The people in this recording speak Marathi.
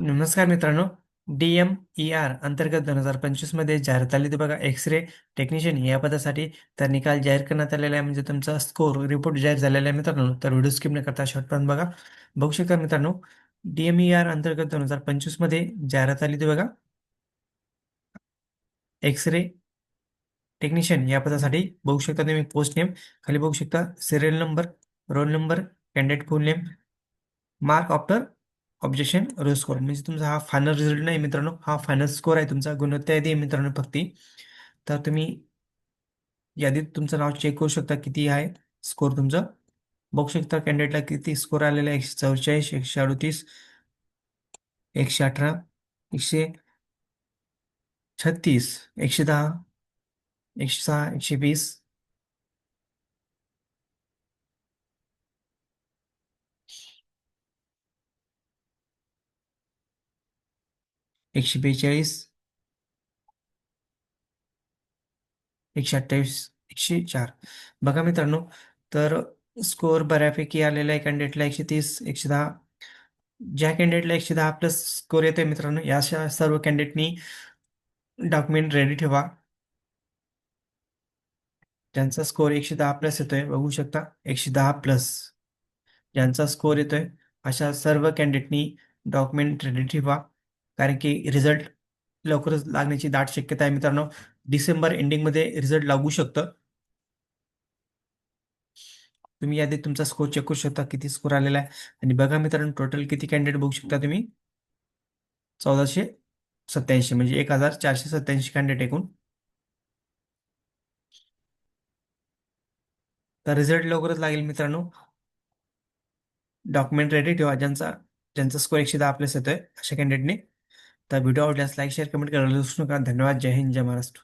नमस्कार मित्रांनो. डी एम ई आर अंतर्गत दोन हजार पंचवीसमध्ये जाहिरात आली होती बघा. एक्सरे टेक्निशियन या पदासाठी. तर निकाल जाहीर करण्यात आलेला आहे. म्हणजे तुमचा स्कोर रिपोर्ट जाहीर झालेला आहे मित्रांनो. तर व्हिडिओ स्किप न करता शॉर्टपर्यंत बघा. बघू शकता मित्रांनो. डी एम ई आर अंतर्गत दोन हजार पंचवीसमध्ये जाहिरात आली होती बघा. एक्सरे टेक्निशियन या पदासाठी. बघू शकता तुम्ही पोस्ट नेम खाली बघू शकता. Serial number roll number candidate full name mark after objection raw score म्हणजे तुमचा हा फायनल रिझल्ट नाही मित्रांनो हा फायनल स्कोर आहे तुमचा गुणवत्ता यादी आहे मित्रांनो फक्त. तर तुम्ही यादीत तुमचं नाव चेक करू शकता किती आहे स्कोर तुमचा. बघू शकता कॅन्डिडेटला किती स्कोर आलेला आहे एकशे चौवेचाळीस एकशे अडतीस एकशे अठरा एकशे छत्तीस एकशे दहा एकशे सहा एकशे वीस एकशे बेचाळीस एकशे अठ्ठावीस एकशे चार बघा मित्रांनो तर स्कोअर बऱ्यापैकी आलेला आहे कॅन्डिडेटला एकशे तीस एकशे दहा ज्या कॅन्डिडेटला एकशे दहा प्लस स्कोर येतोय मित्रांनो या अशा सर्व कॅन्डिडेटनी डॉक्युमेंट रेडी ठेवा. ज्यांचा स्कोअर एकशे दहा प्लस येतोय बघू शकता एकशे दहा प्लस ज्यांचा स्कोअर येतोय अशा सर्व कॅन्डिडेटनी डॉक्युमेंट रेडी ठेवा. कारण की रिझल्ट लवकरच लागण्याची दाट शक्यता आहे मित्रांनो. डिसेंबर एंडिंगमध्ये रिझल्ट लागू शकतं. तुम्ही यादी तुमचा स्कोर चेक करू शकता किती स्कोर आलेला आहे. आणि बघा मित्रांनो टोटल किती कॅन्डिडेट बघू शकता तुम्ही? चौदाशे सत्याऐंशी म्हणजे एक हजार चारशे सत्याऐंशी कॅन्डिडेट एकूण. तर रिझल्ट लवकरच लागेल मित्रांनो. डॉक्युमेंट रेडी ठेवा ज्यांचा ज्यांचा स्कोर एकशे दहा प्लस येतोय अशा कॅन्डिडेटने तर व्हिडिओ आवडल्यास लाईक शेअर कमेंट करायला विसरू नका. धन्यवाद. जय हिंद. जय महाराष्ट्र.